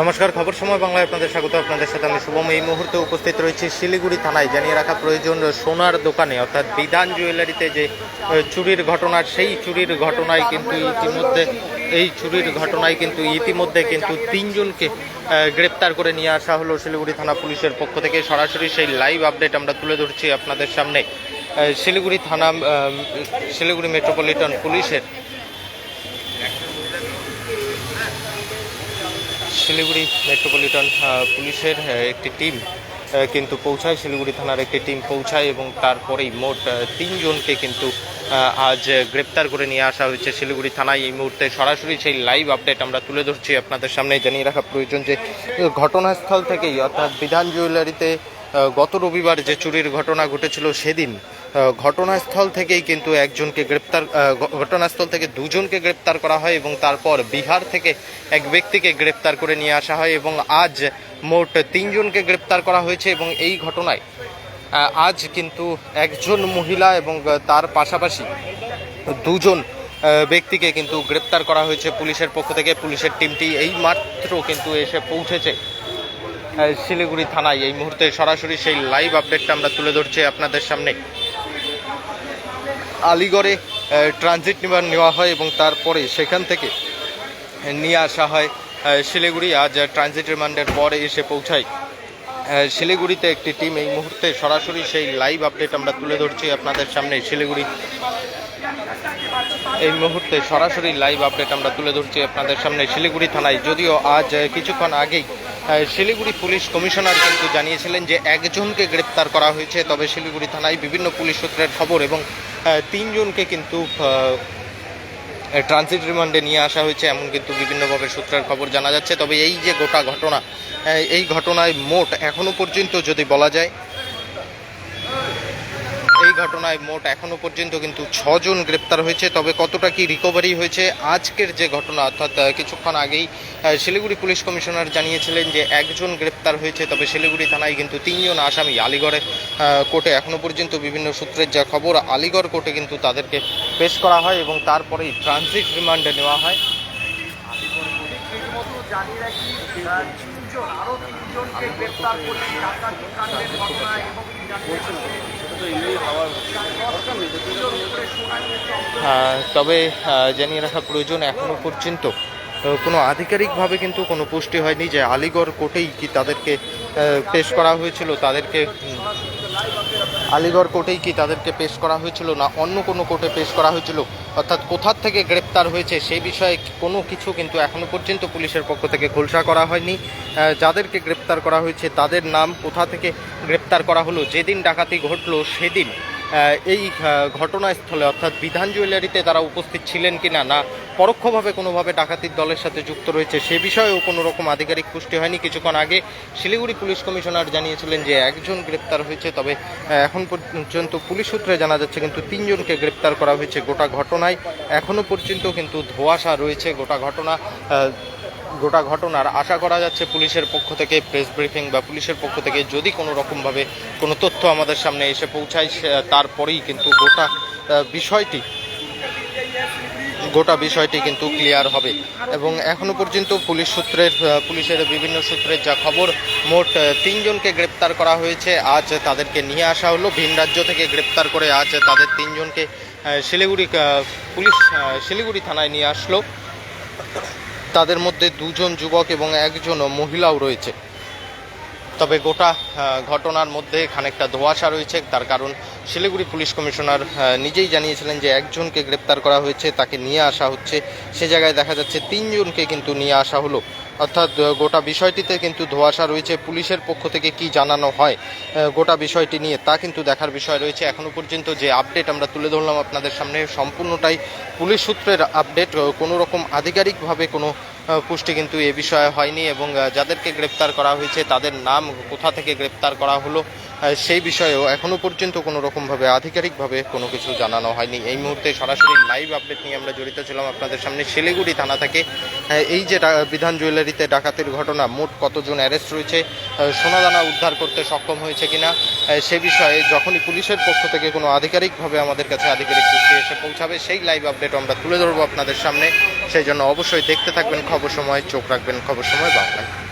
নমস্কার, খবর সময় বাংলায় আপনাদের স্বাগত। আপনাদের সাথে আমি শুভম। এই মুহূর্তে উপস্থিত রয়েছে শিলিগুড়ি থানায়। জানিয়ে রাখা প্রয়োজন, সোনার দোকানে, অর্থাৎ বিধান জুয়েলারিতে যে চুরির ঘটনা, সেই চুরির ঘটনায় কিন্তু ইতিমধ্যে, এই চুরির ঘটনায় কিন্তু ইতিমধ্যে কিন্তু তিনজনকে গ্রেপ্তার করে নিয়ে আসা হলো শিলিগুড়ি থানা পুলিশের পক্ষ থেকে। সরাসরি সেই লাইভ আপডেট আমরা তুলে ধরছি আপনাদের সামনে। শিলিগুড়ি থানা শিলিগুড়ি মেট্রোপলিটন পুলিশের শিলিগুড়ি মেট্রোপলিটন পুলিশের একটি টিম কিন্তু পৌঁছায়। শিলিগুড়ি থানার একটি টিম পৌঁছায় এবং তারপরেই মোট তিনজনকে কিন্তু আজ গ্রেপ্তার করে নিয়ে আসা হয়েছে শিলিগুড়ি থানায়। এই মুহূর্তে সরাসরি সেই লাইভ আপডেট আমরা তুলে ধরছি আপনাদের সামনে জানিয়ে রাখা প্রয়োজন যে, ঘটনাস্থল থেকেই, অর্থাৎ বিধান জুয়েলারিতে গত রবিবার যে চুরির ঘটনা ঘটেছিল সেদিন ঘটনাস্থল থেকেই কিন্তু একজনকে গ্রেপ্তার ঘটনাস্থল থেকে দুজনকে গ্রেপ্তার করা হয় এবং তারপর বিহার থেকে এক ব্যক্তিকে গ্রেপ্তার করে নিয়ে আসা হয় এবং আজ মোট তিনজনকে গ্রেপ্তার করা হয়েছে এবং এই ঘটনায় আজ কিন্তু একজন মহিলা এবং তার পাশাপাশি দুজন ব্যক্তিকে কিন্তু গ্রেপ্তার করা হয়েছে পুলিশের পক্ষ থেকে। পুলিশের টিমটি এই মাত্র কিন্তু এসে পৌঁছেছে শিলিগুড়ি থানায়। এই মুহূর্তে সরাসরি সেই লাইভ আপডেটটা আমরা তুলে ধরছি আপনাদের সামনে। আলিগড়ে ট্রানজিট নেওয়া নেওয়া হয় এবং তারপরে সেখান থেকে নিয়ে আসা হয় শিলিগুড়ি। আজ ট্রানজিট রিমান্ডের পরে এসে পৌঁছায় শিলিগুড়িতে একটি টিম এই মুহূর্তে সরাসরি সেই লাইভ আপডেট আমরা তুলে ধরছি আপনাদের সামনে শিলিগুড়ি। এই মুহূর্তে সরাসরি লাইভ আপডেট আমরা তুলে ধরছি আপনাদের সামনে শিলিগুড়ি থানায়। যদিও আজ কিছুক্ষণ আগেই শিলিগুড়ি পুলিশ কমিশনার কিন্তু জানিয়েছিলেন যে একজনকে গ্রেপ্তার করা হয়েছে, তবে শিলিগুড়ি থানায় বিভিন্ন পুলিশ সূত্রের খবর এবং তিনজনকে কিন্তু ট্রানজিট রিমান্ডে নিয়ে আসা হয়েছে, এমন কিন্তু বিভিন্নভাবে সূত্রের খবর জানা যাচ্ছে। তবে এই যে গোটা ঘটনা এই ঘটনায় মোট এখনও পর্যন্ত যদি বলা যায় এই ঘটনায় মোট এখনও পর্যন্ত কিন্তু ছজন গ্রেপ্তার হয়েছে। তবে কতটা কি রিকভারি হয়েছে, আজকের যে ঘটনা, অর্থাৎ কিছুক্ষণ আগেই শিলিগুড়ি পুলিশ কমিশনার জানিয়েছিলেন যে একজন গ্রেপ্তার হয়েছে, তবে শিলিগুড়ি থানায় কিন্তু তিনজন আসামি আলিগড়ে কোর্টে এখনও পর্যন্ত বিভিন্ন সূত্রের যা খবর, আলিগড় কোর্টে কিন্তু তাদেরকে পেশ করা হয় এবং তারপরেই ট্রানজিট রিমান্ডে নেওয়া হয়। জানিয়ে রাখি তিনজন আরও তিনজনকে গ্রেপ্তার করলেন ঘটনায় এবং আহ, তবে জানিয়ে রাখা প্রয়োজন এখনও পর্যন্ত। কোনো আধিকারিকভাবে কিন্তু কোনো পুষ্টি হয়নি যে আলিগড় কোর্টেই কি তাদেরকে পেশ করা হয়েছিল তাদেরকে আলিগড় কোর্টেই কি তাদেরকে পেশ করা হয়েছিল না অন্য কোনো কোর্টে পেশ করা হয়েছিল? অর্থাৎ কোথার থেকে গ্রেপ্তার হয়েছে সেই বিষয়ে কোনো কিছু কিন্তু এখনও পর্যন্ত পুলিশের পক্ষ থেকে খোলসা করা হয়নি। যাদেরকে গ্রেপ্তার করা হয়েছে, তাদের নাম কোথা থেকে গ্রেপ্তার করা হলো, যেদিন ডাকাতি ঘটলো সেদিন এই ঘটনাস্থলে অর্থাৎ বিধান জুয়েলারিতে তারা উপস্থিত ছিলেন কি না না পরোক্ষভাবে কোনোভাবে ডাকাতির দলের সাথে যুক্ত রয়েছে সে বিষয়েও কোনো রকম আধিকারিক পুষ্টি হয়নি। কিছুক্ষণ আগে শিলিগুড়ি পুলিশ কমিশনার জানিয়েছিলেন যে একজন গ্রেপ্তার হয়েছে, তবে এখন পর্যন্ত পুলিশ সূত্রে জানা যাচ্ছে কিন্তু তিনজনকে গ্রেপ্তার করা হয়েছে গোটা ঘটনায়। এখনও পর্যন্ত কিন্তু ধোঁয়াশা রয়েছে গোটা ঘটনা। গোটা ঘটনার আশা করা যাচ্ছে পুলিশের পক্ষ থেকে প্রেস ব্রিফিং বা পুলিশের পক্ষ থেকে যদি কোনো রকমভাবে কোনো তথ্য আমাদের সামনে এসে পৌঁছায় তারপরেই কিন্তু গোটা বিষয়টি গোটা বিষয়টি কিন্তু ক্লিয়ার হবে। এবং এখনও পর্যন্ত পুলিশ সূত্রের পুলিশের বিভিন্ন সূত্রের যা খবর, মোট তিনজনকে গ্রেপ্তার করা হয়েছে। আজ তাদেরকে নিয়ে আসা হলো। ভিন রাজ্য থেকে গ্রেপ্তার করে আজ তাদের তিনজনকে শিলিগুড়ি পুলিশ শিলিগুড়ি থানায় নিয়ে আসলো। তাদের মধ্যে দুজন যুবক এবং একজন মহিলাও রয়েছে। তবে গোটা ঘটনার মধ্যে খানিকটা ধোয়াশা রয়েছে। তার কারণ শিলিগুড়ি পুলিশ কমিশনার নিজেই জানিয়েছিলেন যে একজনকে গ্রেপ্তার করা হয়েছে, তাকে নিয়ে আসা হচ্ছে। সে জায়গায় দেখা যাচ্ছে তিনজনকে কিন্তু নিয়ে আসা হলো। অর্থাৎ গোটা বিষয়টিতে কিন্তু ধোঁয়াশা রয়েছে। পুলিশের পক্ষ থেকে কি জানানো হয়? গোটা বিষয়টি নিয়ে তা কিন্তু দেখার বিষয় রয়েছে। এখনও পর্যন্ত যে আপডেট আমরা তুলে ধরলাম আপনাদের সামনে, সম্পূর্ণটাই পুলিশ সূত্রের আপডেট। কোনো রকম আধিকারিকভাবে কোনো পুষ্টি কিন্তু এ বিষয়ে হয়নি এবং যাদেরকে গ্রেপ্তার করা হয়েছে, তাদের নাম কোথা থেকে গ্রেপ্তার করা হলো সেই বিষয়েও এখনও পর্যন্ত কোনো রকমভাবে আধিকারিকভাবে কোনো কিছু জানানো হয়নি। এই মুহূর্তে সরাসরি লাইভ আপডেট নিয়ে আমরা জড়িত ছিলাম আপনাদের সামনে। শিলিগুড়ি থানা থেকে এই যে বিধান জুয়েলারিতে ডাকাতির ঘটনা, মোট কতজন অ্যারেস্ট রয়েছে সোনা সোনাদানা উদ্ধার করতে সক্ষম হয়েছে কিনা সে বিষয়ে যখনই পুলিশের পক্ষ থেকে কোনো আধিকারিকভাবে আমাদের কাছে আধিকারিক চুক্তি এসে পৌঁছাবে, সেই লাইভ আপডেট আমরা তুলে ধরবো আপনাদের সামনে। সেই জন্য অবশ্যই দেখতে থাকবেন খবর সময়, চোখ রাখবেন খবর সময় বাংলায়।